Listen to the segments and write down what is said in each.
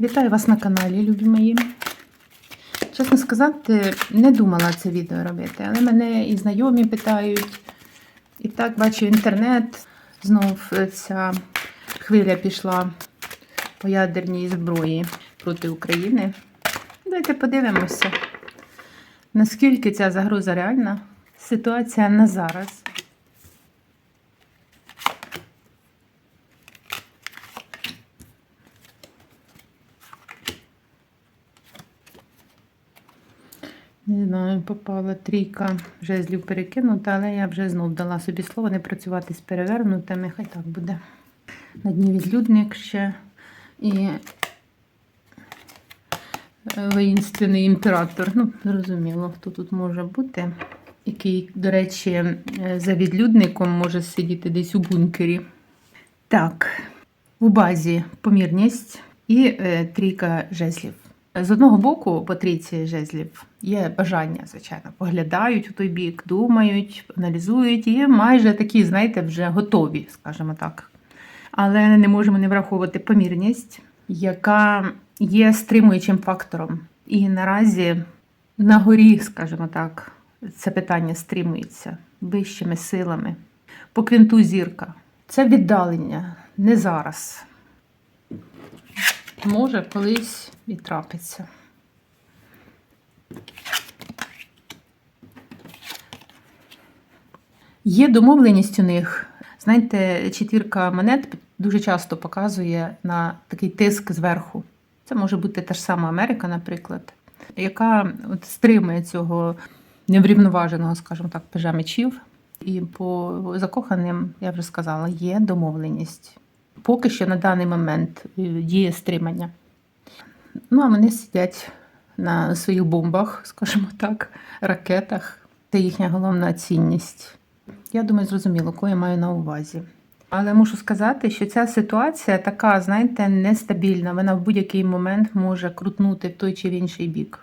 Вітаю вас на каналі, любі мої. Чесно сказати, не думала це відео робити, але мене і знайомі питають. І так бачу інтернет. Знов ця хвиля пішла по ядерній зброї проти України. Давайте подивимося, наскільки ця загроза реальна. Ситуація на зараз. Не знаю, попала трійка жезлів перекинута, але я вже знов дала собі слово не працювати з перевернутими, хай так буде. На дні відлюдник ще і е, воїнственний імператор. Ну, зрозуміло, хто тут може бути. Який, до речі, е, за відлюдником може сидіти десь у бункері. Так, у базі помірність і е, трійка жезлів. З одного боку, по трійці жезлів є бажання, звичайно, поглядають у той бік, думають, аналізують і майже такі, знаєте, вже готові, скажімо так. Але не можемо не враховувати помірність, яка є стримуючим фактором. І наразі на горі, скажімо так, це питання стримується вищими силами. По квінту зірка. Це віддалення не зараз. Може, колись і трапиться. Є домовленість у них. Знаєте, четвірка монет дуже часто показує на такий тиск зверху. Це може бути та ж сама Америка, наприклад, яка от стримує цього неврівноваженого, скажімо так, пежа мечів. І по закоханим, я вже сказала, є домовленість. Поки що на даний момент е, діє стримання. Ну, а вони сидять на своїх бомбах, скажімо так, ракетах. Це їхня головна цінність. Я думаю, зрозуміло, кого я маю на увазі. Але мушу сказати, що ця ситуація така, знаєте, нестабільна. Вона в будь-який момент може крутнути в той чи в інший бік.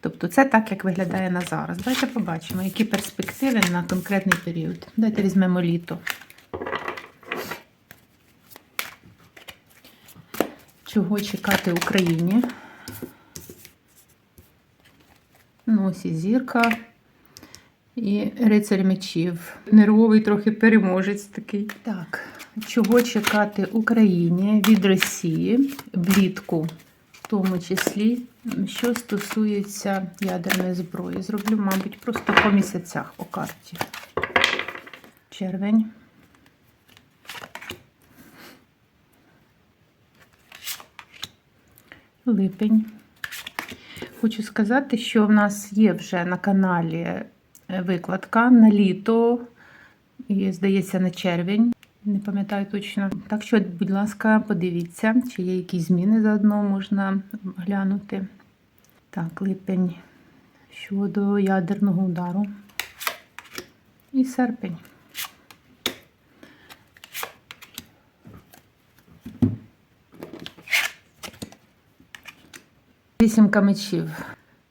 Тобто це так, як виглядає на зараз. Давайте побачимо, які перспективи на конкретний період. Давайте візьмемо літо. Чого чекати Україні? Ну, ось і зірка. І рицарь мечів. Нервовий трохи переможець такий. Так, чого чекати Україні від Росії влітку, в тому числі, що стосується ядерної зброї. Зроблю, мабуть, просто по місяцях по карті. Червень. Липень. Хочу сказати, що в нас є вже на каналі е, викладка на літо, і, здається, на червень. Не пам'ятаю точно. Так що, будь ласка, подивіться, чи є якісь зміни заодно можна глянути. Так, липень щодо ядерного удару. І серпень. Вісімка мечів.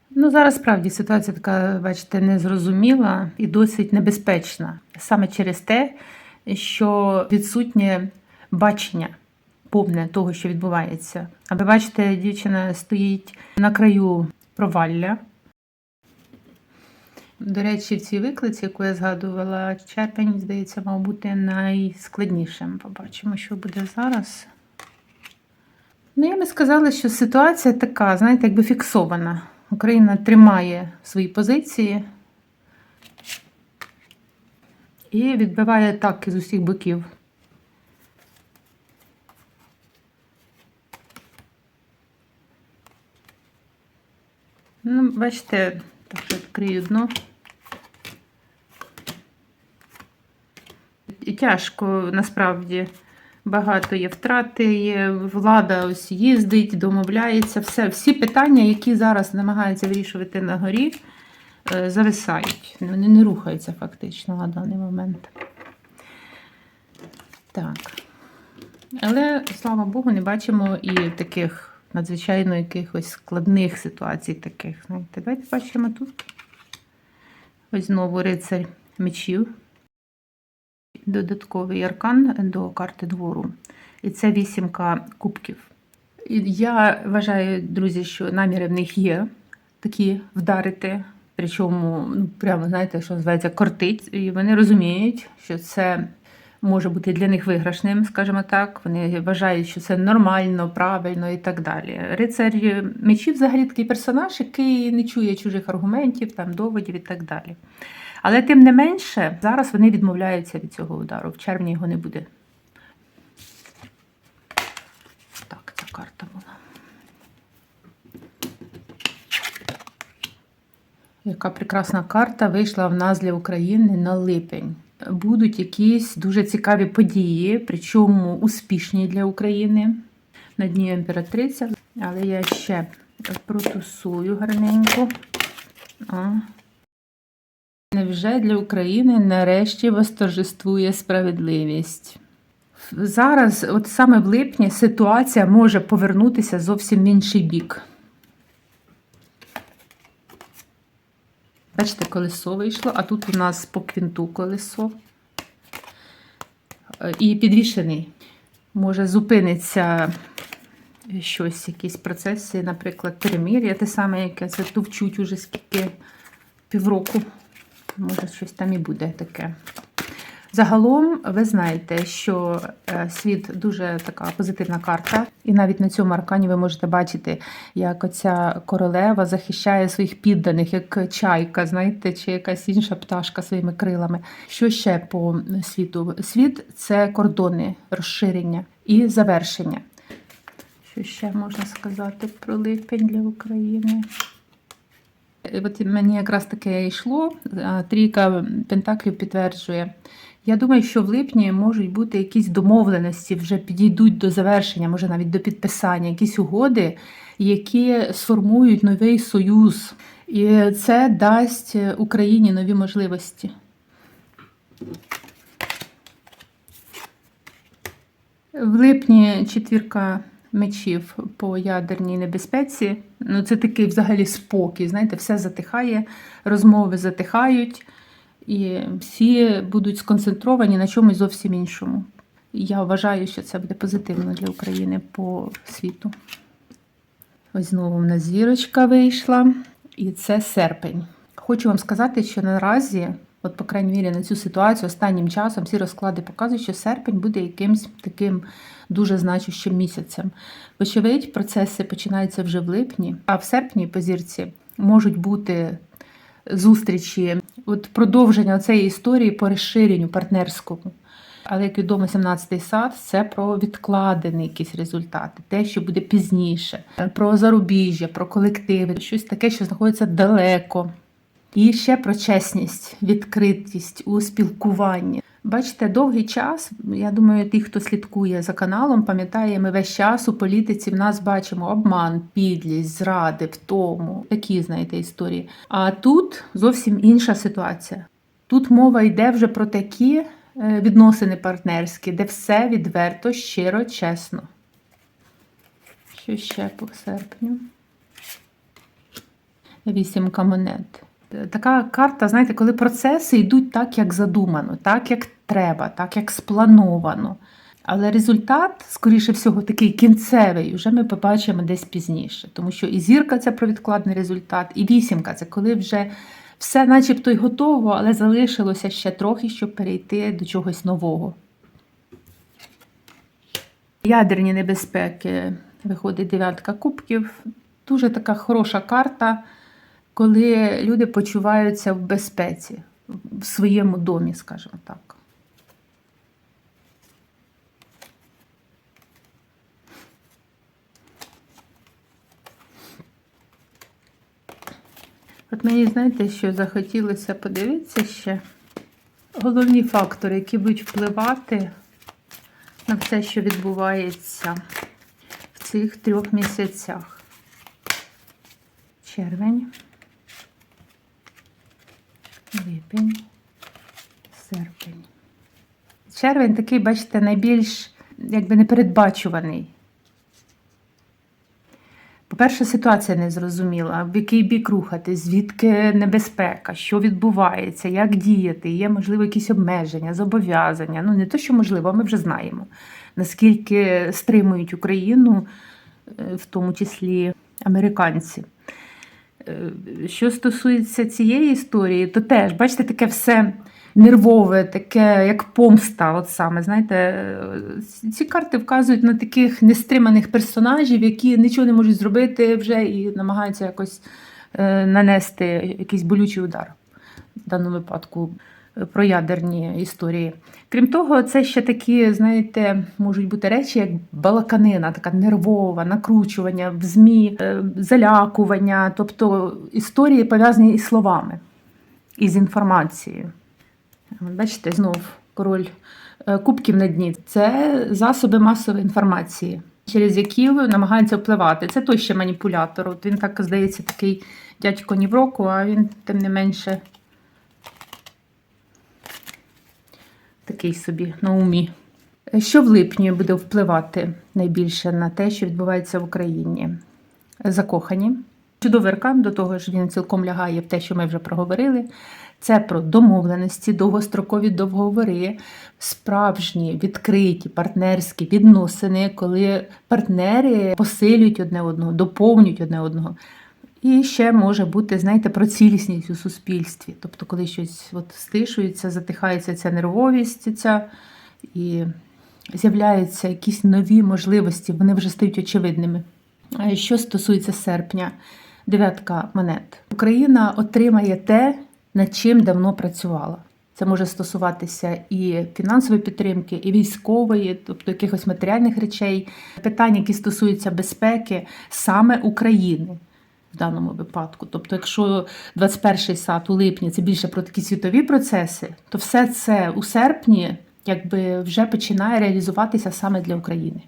Ну, зараз справді ситуація така, бачите, незрозуміла і досить небезпечна. Саме через те, що відсутнє бачення повне того, що відбувається. А ви бачите, дівчина стоїть на краю провалля. До речі, в цій виклиці, яку я згадувала, черпень, здається, мав бути найскладнішим. Побачимо, що буде зараз. Ну, я би сказала, що ситуація така, знаєте, якби фіксована. Україна тримає свої позиції і відбиває атаки з усіх боків. Ну, бачите, так відкрию дно. Тяжко насправді. Багато є втрати, є влада ось їздить, домовляється. Все, Всі питання, які зараз намагаються вирішувати на горі, е, зависають. Вони не рухаються фактично на даний момент. Так. Але, слава Богу, не бачимо і таких надзвичайно якихось складних ситуацій таких. Знаєте, Давайте бачимо тут. Ось знову рицарь мечів додатковий аркан до карти двору. І це вісімка кубків. Я вважаю, друзі, що наміри в них є такі вдарити. Причому, ну прямо знаєте, що називається кортить, і вони розуміють, що це може бути для них виграшним, скажімо так. Вони вважають, що це нормально, правильно і так далі. Рицар мечів взагалі такий персонаж, який не чує чужих аргументів, там доводів і так далі. Але тим не менше, зараз вони відмовляються від цього удару. В червні його не буде. Так, ця карта була. Яка прекрасна карта вийшла в нас для України на липень. Будуть якісь дуже цікаві події, причому успішні для України. На дні імператриця. Але я ще протусую гарненько. А. Невже для України нарешті восторжествує справедливість? Зараз, от саме в липні, ситуація може повернутися зовсім в інший бік. Бачите, колесо вийшло, а тут у нас по квінту колесо. Е, І підвішений. Може, зупиниться щось, якісь процеси, наприклад, перемір'я, те саме, яке це товчуть уже скільки півроку. Може, щось там і буде таке. Загалом, ви знаєте, що е, світ дуже така позитивна карта, і навіть на цьому аркані ви можете бачити, як оця королева захищає своїх підданих, як чайка, знаєте, чи якась інша пташка своїми крилами. Що ще по світу? Світ це кордони, розширення і завершення. Що ще можна сказати про липень для України? От мені якраз таке йшло, трійка Пентаклів підтверджує. Я думаю, що в липні можуть бути якісь домовленості, вже підійдуть до завершення, може навіть до підписання, якісь угоди, які сформують новий союз. І це дасть Україні нові можливості. В липні четвірка мечів по ядерній небезпеці. Ну, це такий взагалі спокій. Знаєте, все затихає, розмови затихають, і всі будуть сконцентровані на чомусь зовсім іншому. Я вважаю, що це буде позитивно для України по світу. Ось знову в нас зірочка вийшла, і це серпень. Хочу вам сказати, що наразі, от, по крайній мірі, на цю ситуацію останнім часом всі розклади показують, що серпень буде якимсь таким дуже значущим місяцем. Вочевидь, процеси починаються вже в липні, а в серпні по зірці можуть бути зустрічі, от продовження цієї історії по розширенню партнерському. Але як відомо, 17-й сад це про відкладені якісь результати, те, що буде пізніше, про зарубіжжя, про колективи, щось таке, що знаходиться далеко. І ще про чесність, відкритість у спілкуванні. Бачите, довгий час, я думаю, ті, хто слідкує за каналом, пам'ятає, ми весь час у політиці в нас бачимо обман, підлість, зради, втому, такі, знаєте, історії. А тут зовсім інша ситуація. Тут мова йде вже про такі е, відносини партнерські, де все відверто, щиро, чесно. Що ще по серпню? Вісімка монет. Така карта, знаєте, коли процеси йдуть так, як задумано, так, як треба, так, як сплановано. Але результат, скоріше всього, такий кінцевий, вже ми побачимо десь пізніше. Тому що і зірка це про відкладний результат, і вісімка це коли вже все начебто й готово, але залишилося ще трохи, щоб перейти до чогось нового. Ядерні небезпеки виходить дев'ятка кубків. Дуже така хороша карта коли люди почуваються в безпеці в своєму домі, скажімо так. От мені, знаєте, що захотілося подивитися ще головні фактори, які будуть впливати на все, що відбувається в цих трьох місяцях. Червень липень, серпень. Червень такий, бачите, найбільш якби непередбачуваний. По-перше, ситуація незрозуміла, в який бік рухати, звідки небезпека, що відбувається, як діяти, є, можливо, якісь обмеження, зобов'язання. Ну, не те, що можливо, ми вже знаємо, наскільки стримують Україну в тому числі американці. Е, Що стосується цієї історії, то теж, бачите, таке все нервове, таке як помста. От саме, знаєте, е, ці карти вказують на таких нестриманих персонажів, які нічого не можуть зробити вже і намагаються якось е, нанести якийсь болючий удар. В даному випадку про ядерні історії. Крім того, це ще такі, знаєте, можуть бути речі, як балаканина, така нервова, накручування в ЗМІ, е, залякування, тобто історії пов'язані із словами, із інформацією. Бачите, знов король е, кубків на дні. Це засоби масової інформації, через які намагаються впливати. Це той ще маніпулятор. От він так здається, такий дядько ні в року, а він тим не менше такий собі на умі. Що в липні буде впливати найбільше на те, що відбувається в Україні? Закохані. Чудовий аркан, до того ж, він цілком лягає в те, що ми вже проговорили. Це про домовленості, довгострокові договори, справжні відкриті партнерські відносини, коли партнери посилюють одне одного, доповнюють одне одного. І ще може бути, знаєте, про цілісність у суспільстві. Тобто, коли щось от стишується, затихається ця нервовість, ця, і з'являються якісь нові можливості, вони вже стають очевидними. Що стосується серпня, дев'ятка монет. Україна отримає те, над чим давно працювала. Це може стосуватися і фінансової підтримки, і військової, тобто якихось матеріальних речей, питань, які стосуються безпеки саме України даному випадку. Тобто, якщо 21-й сад у липні це більше про такі світові процеси, то все це у серпні якби вже починає реалізуватися саме для України.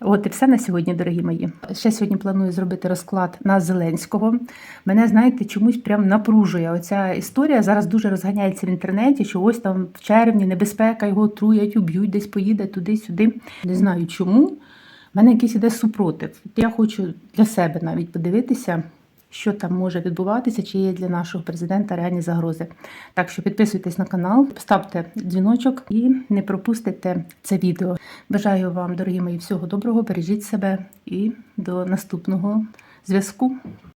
От і все на сьогодні, дорогі мої. Ще сьогодні планую зробити розклад на Зеленського. Мене, знаєте, чомусь прям напружує. Оця історія зараз дуже розганяється в інтернеті, що ось там в червні небезпека, його отруять, уб'ють, десь поїде туди-сюди. Не знаю чому. У мене якийсь іде супротив. Я хочу для себе навіть подивитися, що там може відбуватися, чи є для нашого президента реальні загрози. Так що підписуйтесь на канал, ставте дзвіночок і не пропустите це відео. Бажаю вам, дорогі мої, всього доброго, бережіть себе і до наступного зв'язку.